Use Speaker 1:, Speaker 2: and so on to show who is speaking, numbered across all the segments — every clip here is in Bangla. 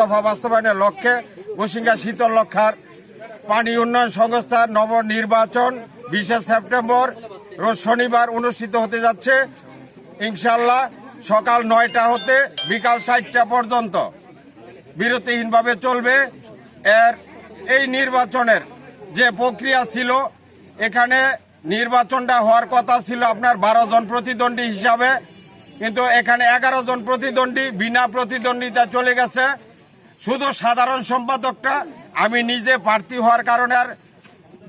Speaker 1: দফা বাস্তবায়নের লক্ষ্যে গোসিঙ্গা শীতল লক্ষার পানি উন্নয়ন সংস্থার নবনির্বাচন বিশে সেপ্টেম্বর, রোজ শনিবার অনুষ্ঠিত হতে যাচ্ছে। ইনশাল্লাহ সকাল নয়টা হতে বিকাল চারটা পর্যন্ত বিরতিহীনভাবে চলবে। এর এই নির্বাচনের যে প্রক্রিয়া ছিল, এখানে নির্বাচনটা হওয়ার কথা ছিল আপনার বারো জন প্রতিদ্বন্দ্বী হিসাবে। কিন্তু এখানে এগারো জন প্রতিদ্বন্দ্বী বিনা প্রতিদ্বন্দ্বিতা চলে গেছে। শুধু সাধারণ সম্পাদকটা, আমি নিজে প্রার্থী হওয়ার কারণে আর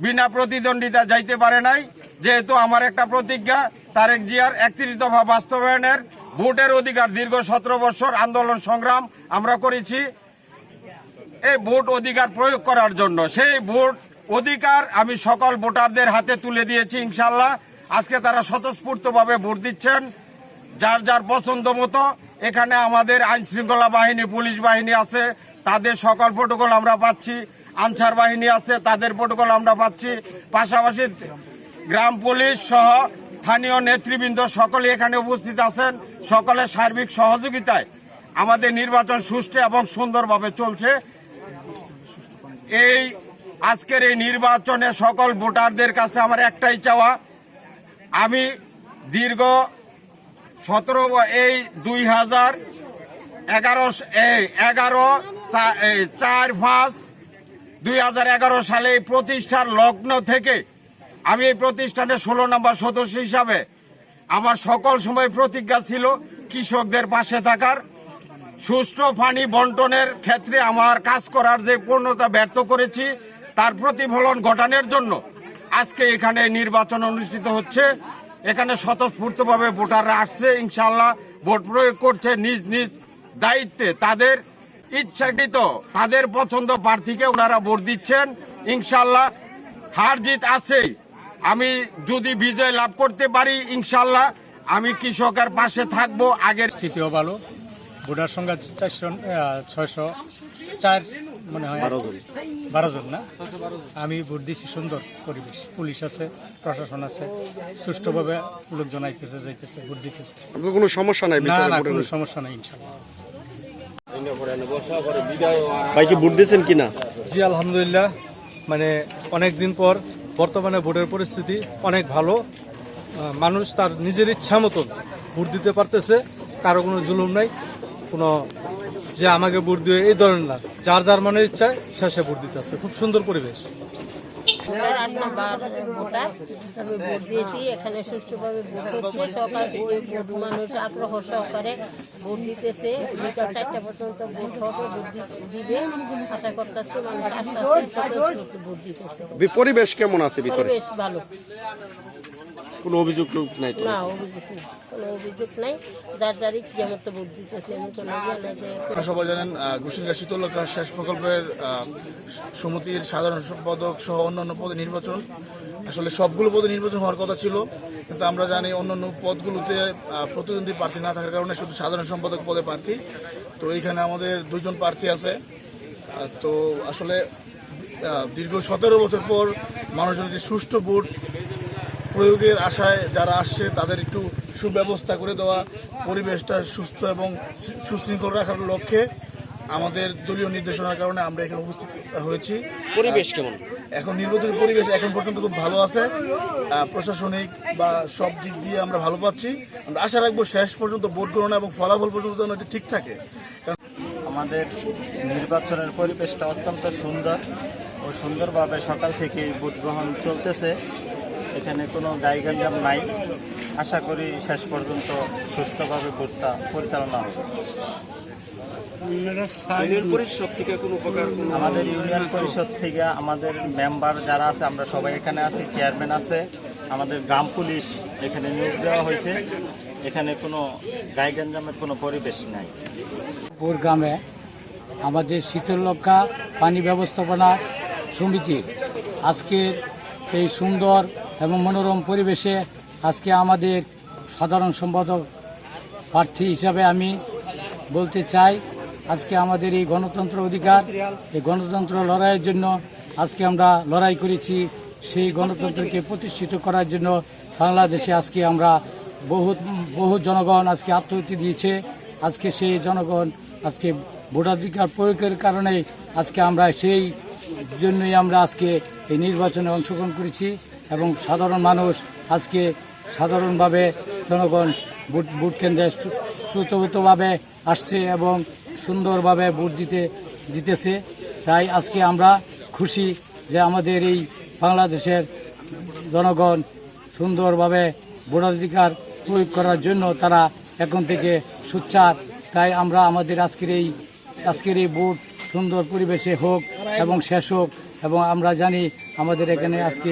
Speaker 1: বিনা প্রতিদ্বন্দ্বিতা যাইতে পারে নাই। যেহেতু আমার একটা প্রতিজ্ঞা, তারেক জিয়ার একত্রিশ দফা বাস্তবায়নের ভোটের অধিকার দীর্ঘ সতেরো বছর আন্দোলন সংগ্রাম আমরা করেছি। এই ভোট অধিকার প্রয়োগ করার জন্য, সেই ভোট অধিকার আমি সকল ভোটারদের হাতে তুলে দিয়েছি ইনশাল্লাহ আজকে তারা স্বতঃস্ফূর্তভাবে ভোট দিচ্ছেন। যার যার পছন্দ মতো, এখানে আমাদের আইন শৃঙ্খলা বাহিনী, পুলিশ বাহিনী আছে, তাদের সকল প্রোটোকল আমরা পাচ্ছি, আনসার বাহিনী আছে, তাদের প্রোটোকল আমরা পাচ্ছি। পাশাপাশি গ্রাম পুলিশ সহ স্থানীয় নেতৃবৃন্দ সকলে এখানে উপস্থিত আছেন সকলের সার্বিক সহযোগিতায়। আমাদের নির্বাচন সুষ্ঠু এবং সুন্দরভাবে চলছে। এই আজকের এই নির্বাচনে সকল ভোটারদের কাছে আমার একটাই চাওয়া, আমি দীর্ঘ সতেরো এই দুই হাজার এগারো এই এগারো চার পাঁচ দুই হাজার এগারো সালে এই প্রতিষ্ঠার লগ্ন থেকে আমি এই প্রতিষ্ঠানের ষোলো নম্বর সদস্য হিসাবে আমার সকল সময় প্রতিজ্ঞা ছিল কৃষকদের পাশে থাকার। সুষ্ঠু পানি বন্টনের ক্ষেত্রে আমার কাজ করার যে পূর্ণতা ব্যর্থ করেছি, তার প্রতিফলন ঘটানোর জন্য আজকে এখানে নির্বাচন অনুষ্ঠিত হচ্ছে। এখানে স্বতঃস্ফূর্তভাবে ভোটাররা আসছে ইনশাল্লাহ ভোট প্রয়োগ করছে নিজ নিজ দায়িত্বে। তাদের ইচ্ছাকৃত, তাদের পছন্দ প্রার্থীকে ওনারা ভোট দিচ্ছেন। ইনশাল্লাহ হার জিত আছেই। আমি যদি বিজয় লাভ করতে পারি ইনশাল্লাহ আমি কৃষকের পাশে থাকব, আগের
Speaker 2: স্থিতিও ভালো। ভোটার সংখ্যা চারশো ছয়শো, চার মনে হয় বারো জন না? আমি ভোট দিছি সুন্দর পরিবেশ। পুলিশ আছে প্রশাসন আছে সুষ্ঠুভাবে লোকজন আইতেছে যাইতেছে ভোট দিতেছে।
Speaker 3: কোনো সমস্যা নাই
Speaker 2: না না কোনো সমস্যা নাই ইনশাল্লাহ।
Speaker 3: ভাই কি ভোট দিয়েছেন কিনা?
Speaker 4: জি আলহামদুলিল্লাহ। মানে অনেক দিন পর বর্তমানে ভোটের পরিস্থিতি অনেক ভালো। মানুষ তার নিজের ইচ্ছা মতন ভোট দিতে পারতেছে কারও কোনো জুলুম নাই কোনো যে আমাকে ভোট দিয়ে এই ধরনের না যার যার মনের ইচ্ছায় সে সে ভোট দিতেছে খুব সুন্দর পরিবেশ।
Speaker 5: ভোট দিয়েছি এখানে সুষ্ঠুভাবে ভোট হচ্ছে সকাল থেকে ভোট মানুষ আগ্রহ সহকারে ভোট দিতেছে বিকাল চারটা পর্যন্ত ভোট হবে ভোট দিবে আশা করতেছি মানুষ আস্তে আস্তে ভোট দিতেছে
Speaker 3: পরিবেশ কেমন আছে ভিতরে?
Speaker 5: পরিবেশ ভালো।
Speaker 3: কোনো অভিযোগ টুক নাই তো?
Speaker 5: না অভিযোগ নেই। কোনো অভিযোগ নাই। যার যার ইচ্ছে মতো ভোট দিতেছে এমন কোনো ইয়ে নাই যে
Speaker 6: আপনারা সবাই জানেন ঘুষিঙ্গা শীতলকা শেষ প্রকল্পের আহ, সমিতির সাধারণ সম্পাদক সহ অন্যান্য পদে নির্বাচন। আসলে সবগুলো পদে নির্বাচন হওয়ার কথা ছিল কিন্তু আমরা জানি অন্যান্য পদগুলোতে আহ, প্রতিদ্বন্দ্বী প্রার্থী না থাকার কারণে শুধু সাধারণ সম্পাদক পদে প্রার্থী। তো এইখানে আমাদের দুজন প্রার্থী আছে। আহ, তো আসলে আহ, দীর্ঘ সতেরো বছর পর মানুষজন একটি সুষ্ঠু ভোট প্রয়োগের আশায় যারা আসছে তাদের একটু সুব্যবস্থা করে দেওয়া পরিবেশটা সুস্থ এবং সুশৃঙ্খল রাখার লক্ষ্যে আমাদের দলীয় নির্দেশনার কারণে আমরা এখানে উপস্থিত হয়েছি।
Speaker 3: পরিবেশ কেমন?
Speaker 6: এখন নির্বাচনী পরিবেশ এখন পর্যন্ত খুব ভালো আছে। প্রশাসনিক বা সব দিক দিয়ে আমরা ভালো পাচ্ছি। আমরা আশা রাখব শেষ পর্যন্ত ভোট গণনা এবং ফলাফল পর্যন্ত যেন এটি ঠিক থাকে। কারণ
Speaker 7: আমাদের নির্বাচনের পরিবেশটা অত্যন্ত সুন্দর ও সুন্দরভাবে সকাল থেকে ভোট গ্রহণ চলতেছে। এখানে কোনো গাইগাঞ্জাম নাই। আশা করি শেষ পর্যন্ত সুস্থভাবে ভোটটা পরিচালনা হবে। আমাদের ইউনিয়ন পরিষদ থেকে আমাদের মেম্বার যারা আছে আমরা সবাই এখানে আছি চেয়ারম্যান আছে। আমাদের গ্রাম পুলিশ এখানে নিয়োগ দেওয়া হয়েছে। এখানে কোনো গাইগাঞ্জামের কোনো পরিবেশ নাই।
Speaker 2: পুর গ্রামে আমাদের শীতলক্ষা পানি ব্যবস্থাপনা সমিতির আজকের এই সুন্দর এবং মনোরম পরিবেশে আজকে আমাদের সাধারণ সম্পাদক প্রার্থী হিসাবে আমি বলতে চাই, আজকে আমাদের এই গণতন্ত্র অধিকার, এই গণতন্ত্র লড়াইয়ের জন্য আজকে আমরা লড়াই করেছি, সেই গণতন্ত্রকে প্রতিষ্ঠিত করার জন্য বাংলাদেশে আজকে আমরা বহু বহু জনগণ আজকে আত্মহত্যা দিয়েছে। আজকে সেই জনগণ আজকে ভোটাধিকার প্রয়োগের কারণে আজকে আমরা সেই জন্যই আমরা আজকে এই নির্বাচনে অংশগ্রহণ করেছি এবং সাধারণ মানুষ আজকে সাধারণভাবে জনগণ ভোট ভোট কেন্দ্রে সু- আসছে এবং সুন্দরভাবে ভোট দিতে, দিতেছে। তাই আজকে আমরা খুশি যে আমাদের এই বাংলাদেশের জনগণ সুন্দরভাবে ভোটাধিকার প্রয়োগ করার জন্য তারা এখন থেকে সুচ্চার। তাই আমরা আমাদের আজকের এই আজকের এই ভোট সুন্দর পরিবেশে হোক এবং শেষ হোক। এবং আমরা জানি আমাদের এখানে আজকে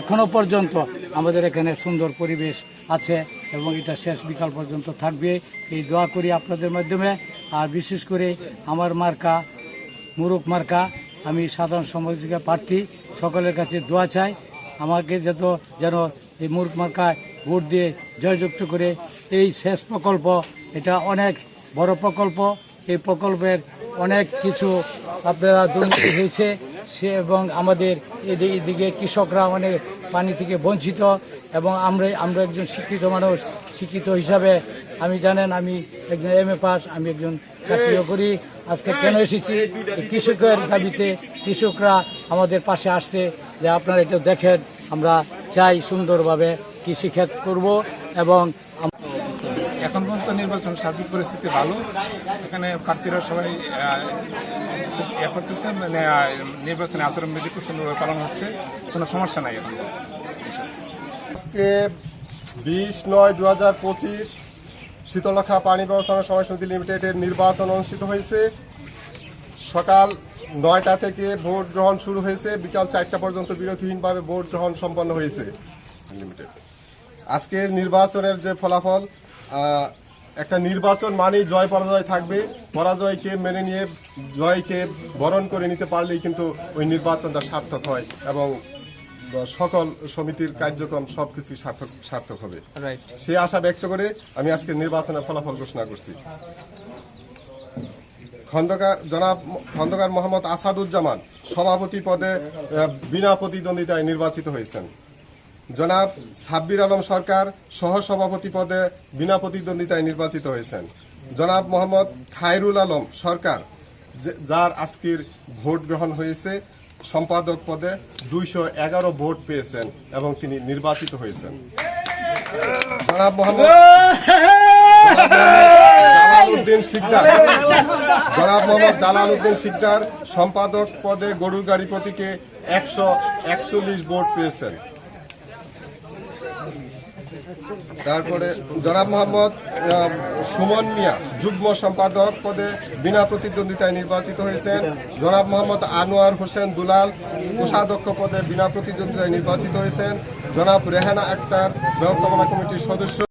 Speaker 2: এখনও পর্যন্ত আমাদের এখানে সুন্দর পরিবেশ আছে এবং এটা শেষ বিকাল পর্যন্ত থাকবে। এই দোয়া করি আপনাদের মাধ্যমে। আর বিশেষ করে আমার মার্কা, মুরুখ মার্কা, আমি সাধারণ সমাজিকা প্রার্থী, সকলের কাছে দোয়া চাই। আমাকে যত যেন এই মুরুখ মার্কায় ভোট দিয়ে জয়যুক্ত করে এই শেষ প্রকল্প, এটা অনেক বড় প্রকল্প। এই প্রকল্পের অনেক কিছু আপনারা দুর্নীতি হয়েছে। সে এবং আমাদের এদি- এদিকে কৃষকরা অনেক পানি থেকে বঞ্চিত এবং আমরা আমরা একজন শিক্ষিত মানুষ শিক্ষিত হিসাবে আমি জানেন আমি একজন এম এ পাস আমি একজন চাকরিও করি। আজকে কেন এসেছি? কৃষকের দাবিতে কৃষকরা আমাদের পাশে আসছে যে আপনারা এটা দেখেন আমরা চাই সুন্দরভাবে কৃষিক্ষেত করব এবং
Speaker 8: এখন পর্যন্ত নির্বাচন সার্বিক পরিস্থিতি ভালো। এখানে প্রার্থীরা সবাই ইয়ে করতেছে মানে নির্বাচনে আচরণবিধি খুব সুন্দরভাবে পালন হচ্ছে। কোনো সমস্যা নাই এখন
Speaker 9: আজকে বিশ নয় দু হাজার পঁচিশ শীতলক্ষা পানি ব্যবস্থাপনা সময় সমিতি লিমিটেডের নির্বাচন অনুষ্ঠিত হয়েছে। সকাল নয়টা থেকে ভোট গ্রহণ শুরু হয়েছে। বিকাল চারটা পর্যন্ত বিরতিহীনভাবে ভোট গ্রহণ সম্পন্ন হয়েছে লিমিটেড। আজকের নির্বাচনের যে ফলাফল একটা নির্বাচন মানেই জয় পরাজয় থাকবে। পরাজয়কে মেনে নিয়ে জয়কে বরণ করে নিতে পারলেই কিন্তু ওই নির্বাচনটা সার্থক হয় এবং সকল সমিতির কার্যক্রম সবকিছু সার্থক সার্থক হবে। সে আশা ব্যক্ত করে আমি আজকে নির্বাচনের ফলাফল ঘোষণা করছি। খন্দকার জনাব খন্দকার মোহাম্মদ আসাদুজ্জামান সভাপতি পদে বিনা প্রতিদ্বন্দ্বিতায় নির্বাচিত হয়েছেন। জনাব সাব্বির আলম সরকার সহ সভাপতি পদে বিনা প্রতিদ্বন্দ্বিতায় নির্বাচিত হয়েছেন। জনাব মোহাম্মদ খায়রুল আলম সরকার যার আজকের ভোট গ্রহণ হয়েছে, সম্পাদক পদে দুইশো এগারো ভোট পেয়েছেন এবং তিনি নির্বাচিত হয়েছেন। জনাব মোহাম্মদ শিকদার, জনাব মোহাম্মদ জালাল উদ্দিন শিকদার সম্পাদক পদে গরুর গাড়ি প্রতীকে একশো একচল্লিশ ভোট পেয়েছেন। তারপরে জনাব মোহাম্মদ সুমন মিয়া, যুগ্ম সম্পাদক পদে বিনা প্রতিদ্বন্দ্বিতায় নির্বাচিত হয়েছেন। জনাব মোহাম্মদ আনোয়ার হোসেন দুলাল, কোষাধ্যক্ষ পদে বিনা প্রতিদ্বন্দ্বিতায় নির্বাচিত হয়েছেন। জনাব রেহানা আক্তার, ব্যবস্থাপনা কমিটির সদস্য।